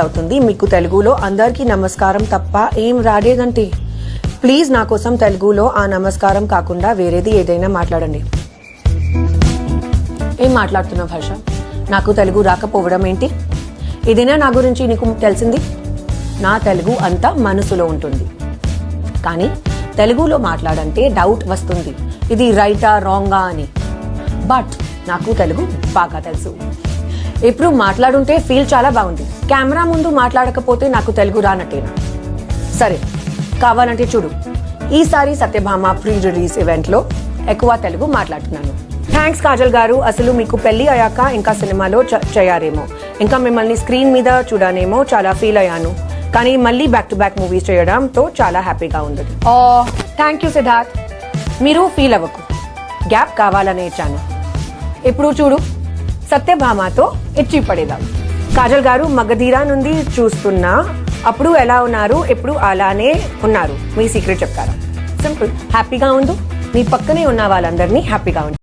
అవుతుంది. మీకు తెలుగులో అందరికీ నమస్కారం తప్ప ఏం రాలేదంటే ప్లీజ్ నా కోసం తెలుగులో ఆ నమస్కారం కాకుండా వేరేది ఏదైనా మాట్లాడండి. ఏం మాట్లాడుతున్నావు హర్ష? నాకు తెలుగు రాకపోవడం ఏంటి? ఏదైనా నా గురించి నీకు తెలిసింది? నా తెలుగు అంతా మనసులో ఉంటుంది. కానీ తెలుగులో మాట్లాడంటే డౌట్ వస్తుంది. ఇది రైటా రాంగా అని. బట్ నాకు తెలుగు బాగా తెలుసు. ఇప్పుడు మాట్లాడుంటే ఫీల్ చాలా బాగుంది. కెమెరా ముందు మాట్లాడకపోతే నాకు తెలుగు రానట్టేనా సరే కావాలంటే చూడు. ఈసారి సత్యభామ ప్రీ రిలీజ్ ఈవెంట్లో ఎక్కువ తెలుగు మాట్లాడుతున్నాను. థ్యాంక్స్ కాజల్ గారు అసలు మీకు పెళ్ళి అయ్యాక ఇంకా సినిమాలో చేయారేమో. ఇంకా మిమ్మల్ని స్క్రీన్ మీద చూడనేమో చాలా ఫీల్ అయ్యాను. కానీ మళ్ళీ బ్యాక్ టు బ్యాక్ మూవీస్ చేయడంతో చాలా హ్యాపీగా ఉంది. Thank you Siddharth. మీరు ఫీల్ అవ్వకు. గ్యాప్ కావాలనే ఇచ్చాను. ఇప్పుడు చూడు. సత్యభామతో ఇచ్చి పడేదాం. కాజల్ గారు మగధీరా నుండి చూస్తున్నా అప్పుడు ఎలా ఉన్నారు ఇప్పుడు అలానే ఉన్నారు మీ సీక్రెట్ చెప్తారా? సింపుల్ హ్యాపీగా ఉండు. మీ పక్కనే ఉన్న వాళ్ళందరినీ హ్యాపీగా ఉంచు.